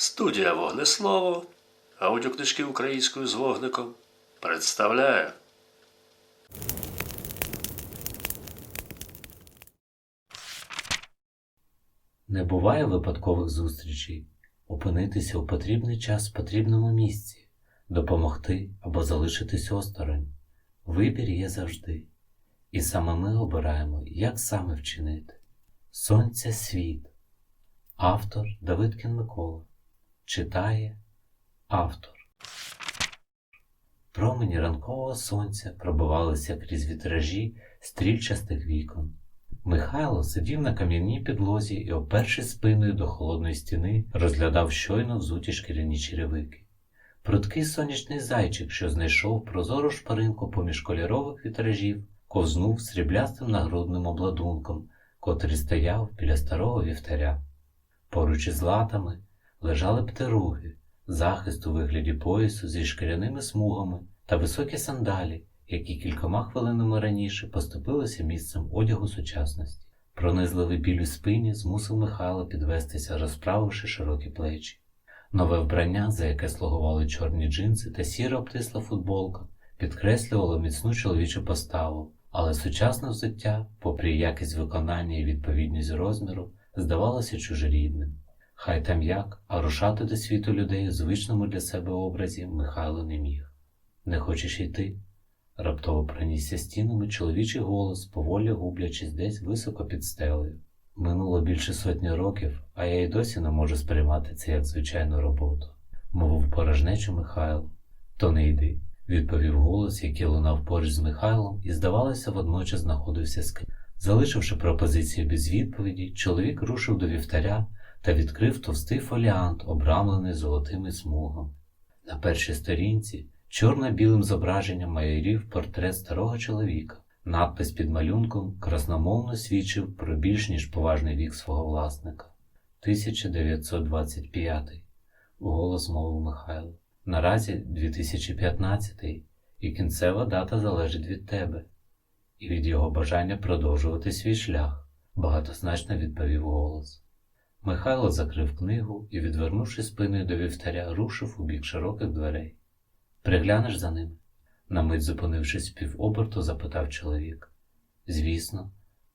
Студія Вогнеслово, аудіокнижки українською з вогником представляє. Не буває випадкових зустрічей, опинитися у потрібний час в потрібному місці, допомогти або залишитись осторонь. Вибір є завжди, і саме ми обираємо, як саме вчинити. Сонця світ. Автор Давидкін Микола. Читає автор. Промені ранкового сонця пробивалися крізь вітражі стрільчастих вікон. Михайло сидів на кам'яній підлозі і, опершись спиною до холодної стіни, розглядав щойно взуті шкіряні черевики. Пруткий сонячний зайчик, що знайшов прозору шпаринку поміж кольорових вітражів, ковзнув сріблястим нагрудним обладунком, котрий стояв біля старого вівтаря. Поруч із латами лежали птируги, захист у вигляді поясу зі шкіряними смугами та високі сандалі, які кількома хвилинами раніше поступилися місцем одягу сучасності. Пронизливий біль у спині змусив Михайла підвестися, розправивши широкі плечі. Нове вбрання, за яке слугували чорні джинси та сіра обтисла футболка, підкреслювало міцну чоловічу поставу, але сучасне взуття, попри якість виконання і відповідність розміру, здавалося чужорідним. Хай там як, а рушати до світу людей у звичному для себе образі Михайло не міг. Не хочеш йти? Раптово пронісся стінами чоловічий голос, поволі гублячись десь високо під стелею. Минуло більше сотні років, а я й досі не можу сприймати це як звичайну роботу, мовив порожнечу Михайло. То не йди, відповів голос, який лунав поруч з Михайлом, і, здавалося, водночас знаходився з Залишивши пропозицію без відповіді, чоловік рушив до вівтаря та відкрив товстий фоліант, обрамлений золотими смугами. На першій сторінці чорно-білим зображенням майорів портрет старого чоловіка. Надпис під малюнком красномовно свідчив про більш ніж поважний вік свого власника. 1925. Голос мовив Михайло. Наразі 2015 і кінцева дата залежить від тебе і від його бажання продовжувати свій шлях, багатозначно відповів голос. Михайло закрив книгу і, відвернувши спиною до вівтаря, рушив у бік широких дверей. Приглянеш за ним? На мить зупинившись півоберту, запитав чоловік. Звісно,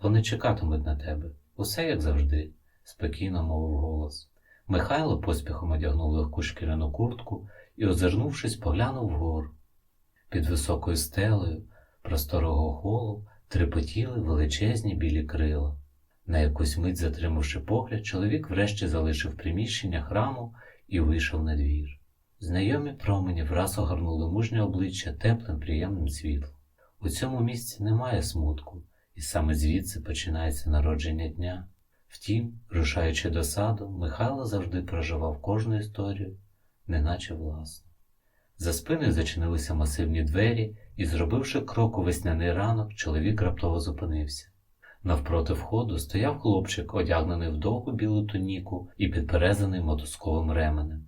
вони чекатимуть на тебе. Усе як завжди, спокійно мовив голос. Михайло поспіхом одягнув легку шкіряну куртку і, озирнувшись, поглянув вгору. Під високою стелею просторого холу трепотіли величезні білі крила. На якусь мить, затримавши погляд, чоловік врешті залишив приміщення храму і вийшов на двір. Знайомі промені враз огорнули мужнє обличчя теплим, приємним світлом. У цьому місці немає смутку, і саме звідси починається народження дня. Втім, рушаючи до саду, Михайло завжди проживав кожну історію, неначе власну. За спиною зачинилися масивні двері, і, зробивши крок у весняний ранок, чоловік раптово зупинився. Навпроти входу стояв хлопчик, одягнений в довгу білу туніку і підперезаний мотузковим ременем.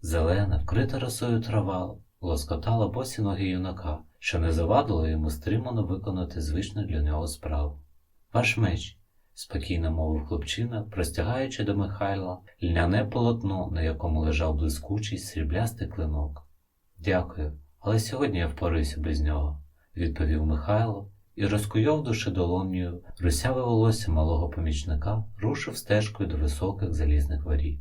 Зелена, вкрита росою трава, лоскотала босі ноги юнака, що не завадило йому стримано виконати звичну для нього справу. Ваш меч, спокійно мовив хлопчина, простягаючи до Михайла льняне полотно, на якому лежав блискучий сріблястий клинок. Дякую, але сьогодні я впораюся без нього, відповів Михайло і, розкуйовдувши долонію русяве волосся малого помічника, рушив стежкою до високих залізних воріт.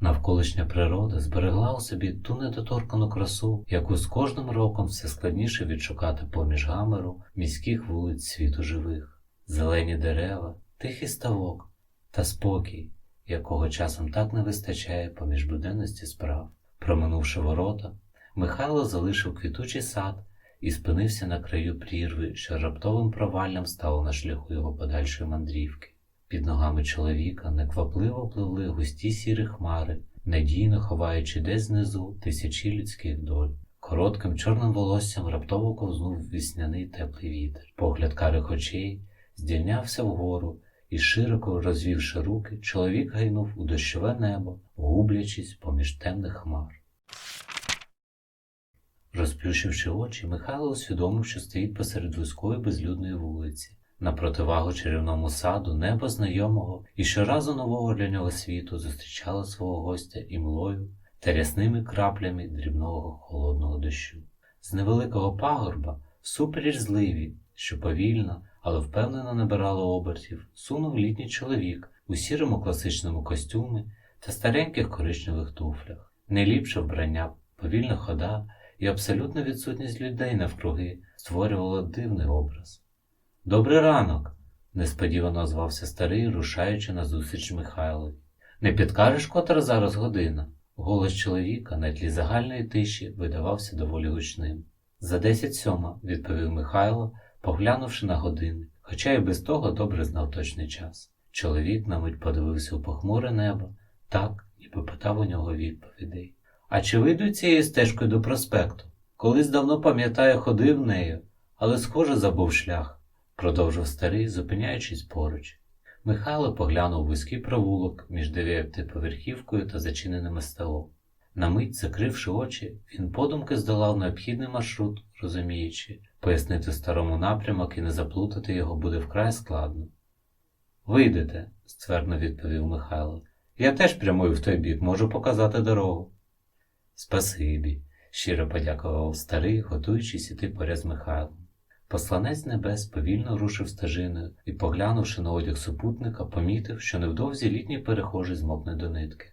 Навколишня природа зберегла у собі ту недоторкану красу, яку з кожним роком все складніше відшукати поміж гамеру міських вулиць світу живих, зелені дерева, тихий ставок та спокій, якого часом так не вистачає поміж буденності справ. Проминувши ворота, Михайло залишив квітучий сад і спинився на краю прірви, що раптовим проваллям стало на шляху його подальшої мандрівки. Під ногами чоловіка неквапливо пливли густі сірі хмари, надійно ховаючи десь знизу тисячі людських доль. Коротким чорним волоссям раптово ковзнув вісняний теплий вітер. Погляд карих очей здійнявся вгору, і, широко розвівши руки, чоловік гайнув у дощове небо, гублячись поміж темних хмар. Розплющивши очі, Михайло усвідомив, що стоїть посеред вузької безлюдної вулиці. На противагу чарівному саду небо знайомого і щоразу нового для нього світу зустрічало свого гостя імлою та рясними краплями дрібного холодного дощу. З невеликого пагорба, всупереч зливі, що повільно, але впевнено набирало обертів, сунув літній чоловік у сірому класичному костюмі та стареньких коричневих туфлях. Неліпше вбрання, повільна хода і абсолютна відсутність людей навкруги створювало дивний образ. Добрий ранок, несподівано озвався старий, рушаючи назустріч Михайлові. Не підкажеш, котра зараз година? Голос чоловіка на тлі загальної тиші видавався доволі гучним. За десять сьома, відповів Михайло, поглянувши на години, хоча й без того добре знав точний час. Чоловік на мить подивився у похмуре небо, так, ніби питав у нього відповідей. А чи вийду цією стежкою до проспекту? Колись давно пам'ятаю, ходив нею, але схоже забув шлях, продовжив старий, зупиняючись поруч. Михайло поглянув вузький провулок між дев'ятиповерхівкою та зачиненим СТО. На мить, закривши очі, він подумки здолав необхідний маршрут, розуміючи, пояснити старому напрямок і не заплутати його буде вкрай складно. Вийдете, ствердно відповів Михайло. Я теж прямую в той бік, можу показати дорогу. Спасибі, щиро подякував старий, готуючись іти поряд з Михайлом. Посланець небес повільно рушив стежиною і, поглянувши на одяг супутника, помітив, що невдовзі літній перехожий змокне до нитки.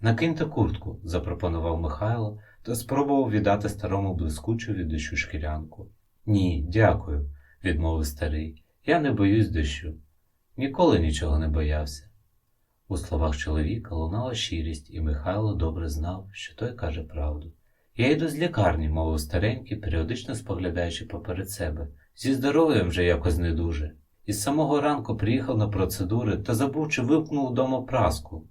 Накиньте куртку, запропонував Михайло та спробував віддати старому блискучу від дощу шкірянку. Ні, дякую, відмовив старий. Я не боюсь дощу. Ніколи нічого не боявся. У словах чоловіка лунала щирість, і Михайло добре знав, що той каже правду. Я йду з лікарні, мовив старенький, періодично споглядаючи поперед себе. Зі здоров'ям вже якось не дуже. Із самого ранку приїхав на процедури та забув, чи вимкнув вдома праску.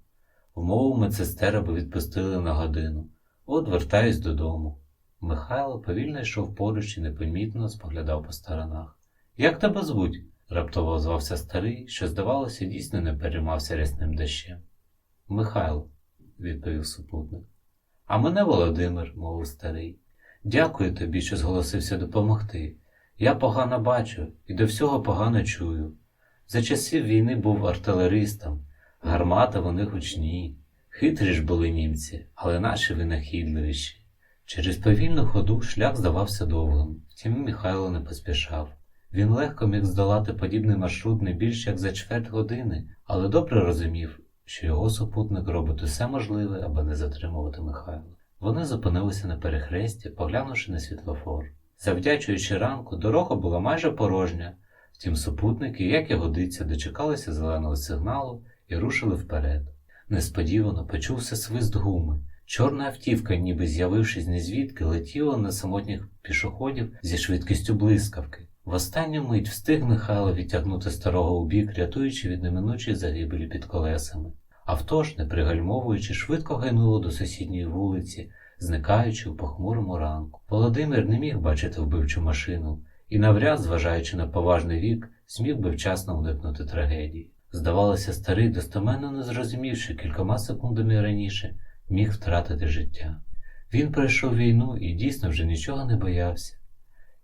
Вмовив медсестер, аби відпустили на годину. От вертаюсь додому. Михайло повільно йшов поруч і непомітно споглядав по сторонах. Як тебе звуть? Раптово озвався старий, що, здавалося, дійсно не переймався рясним дощем. Михайло, відповів супутник. А мене Володимир, мовив старий. Дякую тобі, що зголосився допомогти. Я погано бачу і до всього погано чую. За часів війни був артилеристом, гармата вони гучні. Хитрі ж були німці, але наші винахідливіші. Через повільну ходу шлях здавався довгим, втім Михайло не поспішав. Він легко міг здолати подібний маршрут не більше як за чверть години, але добре розумів, що його супутник робить усе можливе, аби не затримувати Михайла. Вони зупинилися на перехресті, поглянувши на світлофор. Завдячуючи ранку, дорога була майже порожня, втім супутники, як і годиться, дочекалися зеленого сигналу і рушили вперед. Несподівано почувся свист гуми. Чорна автівка, ніби з'явившись незвідки, летіла на самотніх пішоходів зі швидкістю блискавки. В останню мить встиг Михайло відтягнути старого у бік, рятуючи від неминучої загибелі під колесами. Авто ж, не пригальмовуючи, швидко гайнуло до сусідньої вулиці, зникаючи у похмурому ранку. Володимир не міг бачити вбивчу машину і, навряд, зважаючи на поважний вік, зміг би вчасно уникнути трагедії. Здавалося, старий, достоменно не зрозумівши кількома секундами раніше, міг втратити життя. Він пройшов війну і дійсно вже нічого не боявся.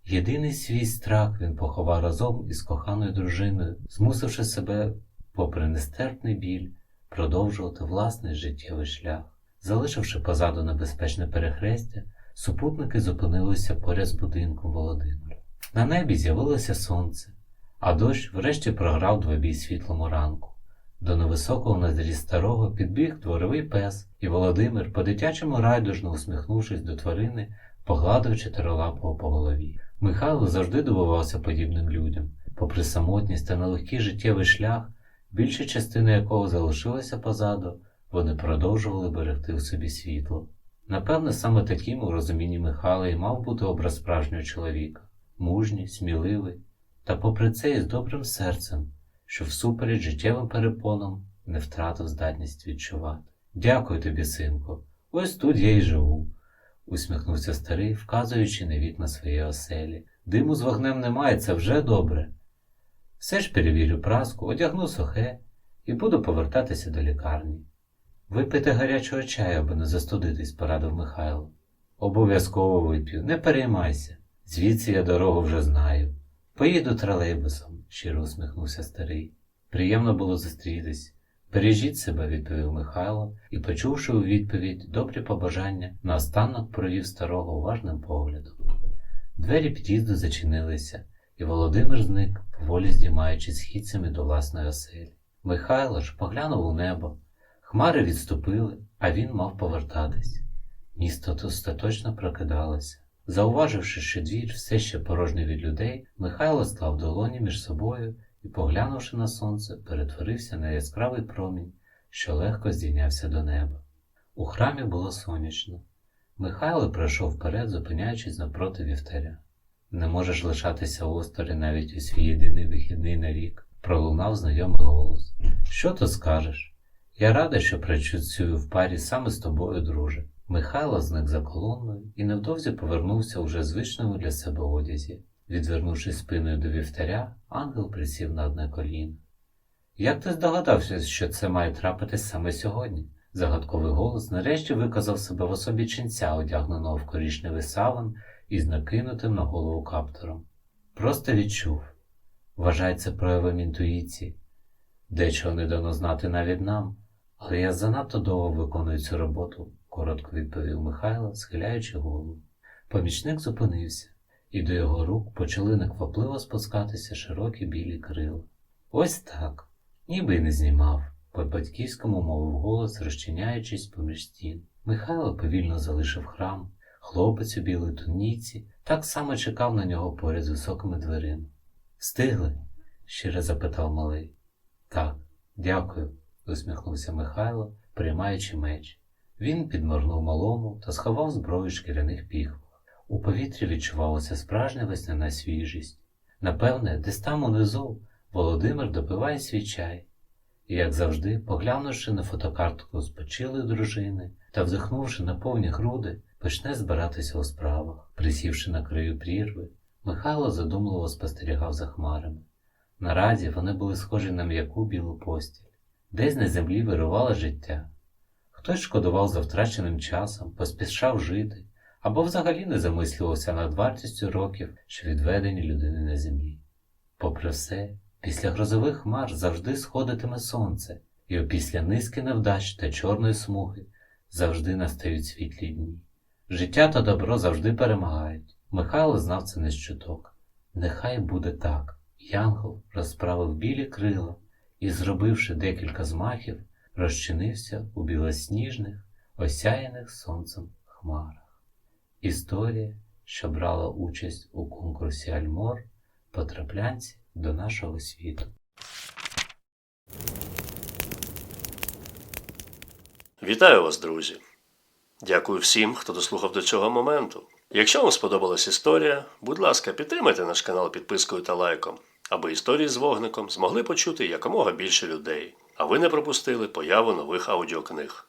Єдиний свій страх він поховав разом із коханою дружиною, змусивши себе, попри нестерпний біль, продовжувати власний життєвий шлях. Залишивши позаду небезпечне перехрестя, супутники зупинилися поряд з будинком Володимира. На небі з'явилося сонце, а дощ врешті програв двобій світлому ранку. До невисокого на зрі старого підбіг дворовий пес, і Володимир, по-дитячому райдужно усміхнувшись до тварини, погладив чотирилапого по голові. Михайло завжди дивувався подібним людям, попри самотність та нелегкий життєвий шлях, більша частина якого залишилася позаду, вони продовжували берегти у собі світло. Напевне, саме таким у розумінні Михайла і мав бути образ справжнього чоловіка, мужній, сміливий, та попри це із добрим серцем, що всупереч життєвим перепонам не втратив здатність відчувати. Дякую тобі, синку, ось тут я й живу усміхнувся старий, вказуючи на вікна своєї оселі. Диму з вогнем немає, це вже добре. Все ж перевірю праску, одягну сухе і буду повертатися до лікарні. Випити гарячого чаю, аби не застудитись, порадив Михайло. Обов'язково вип'ю, не переймайся. Звідси я дорогу вже знаю. Поїду тролейбусом, щиро усміхнувся старий. Приємно було зустрітись. Бережіть себе, відповів Михайло, і, почувши у відповідь добрі побажання, наостанок провів старого уважним поглядом. Двері під'їзду зачинилися, і Володимир зник, поволі здіймаючись східцями до власної оселі. Михайло ж поглянув у небо. Хмари відступили, а він мав повертатись. Місто остаточно прокидалося. Зауваживши, що двір все ще порожній від людей, Михайло склав долоні між собою і, поглянувши на сонце, перетворився на яскравий промінь, що легко здійнявся до неба. У храмі було сонячно. Михайло пройшов вперед, зупиняючись напроти вівтаря. Не можеш лишатися осторонь навіть у свій єдиний вихідний на рік, пролунав знайомий голос. Що то скажеш? Я радий, що працюю в парі саме з тобою, друже. Михайло зник за колонною і невдовзі повернувся уже звичному для себе одязі. Відвернувшись спиною до вівтаря, ангел присів на одне коліно. Як ти здогадався, що це має трапитись саме сьогодні? Загадковий голос нарешті виказав себе в особі ченця, одягненого в корішневий саван із накинутим на голову каптуром. Просто відчув. Вважається проявом інтуїції. Дечого не дано знати навіть нам, але я занадто довго виконую цю роботу, коротко відповів Михайло, схиляючи голову. Помічник зупинився, і до його рук почали неквапливо спускатися широкі білі крила. Ось так, ніби й не знімав, по батьківському мовив голос, розчиняючись поміж стін. Михайло повільно залишив храм. Хлопець у білій туніці так само чекав на нього поряд з високими дверима. Встигли? щиро запитав малий. Так, дякую, усміхнувся Михайло, приймаючи меч. Він підморгнув малому та сховав зброю шкіряних піхвах. У повітрі відчувалася справжня весняна свіжість. Напевне, десь там унизу Володимир допиває свій чай. І, як завжди, поглянувши на фотокартку спочилої дружини та вдихнувши на повні груди, почне збиратися у справах. Присівши на краю прірви, Михайло задумливо спостерігав за хмарами. Наразі вони були схожі на м'яку білу постіль. Десь на землі вирувало життя. Хтось шкодував за втраченим часом, поспішав жити, або взагалі не замислювався над вартістю років, що відведені людини на землі. Попри все, після грозових хмар завжди сходитиме сонце, і опісля низки невдач та чорної смуги завжди настають світлі дні. Життя та добро завжди перемагають. Михайло знав це не з чуток. Нехай буде так. Янгол розправив білі крила і, зробивши декілька змахів, розчинився у білосніжних, осяяних сонцем хмарах. Історія, що брала участь у конкурсі Альмор, потраплянці до нашого світу. Вітаю вас, друзі! Дякую всім, хто дослухав до цього моменту. Якщо вам сподобалась історія, будь ласка, підтримайте наш канал підпискою та лайком, аби історії з вогником змогли почути якомога більше людей, а ви не пропустили появу нових аудіокниг.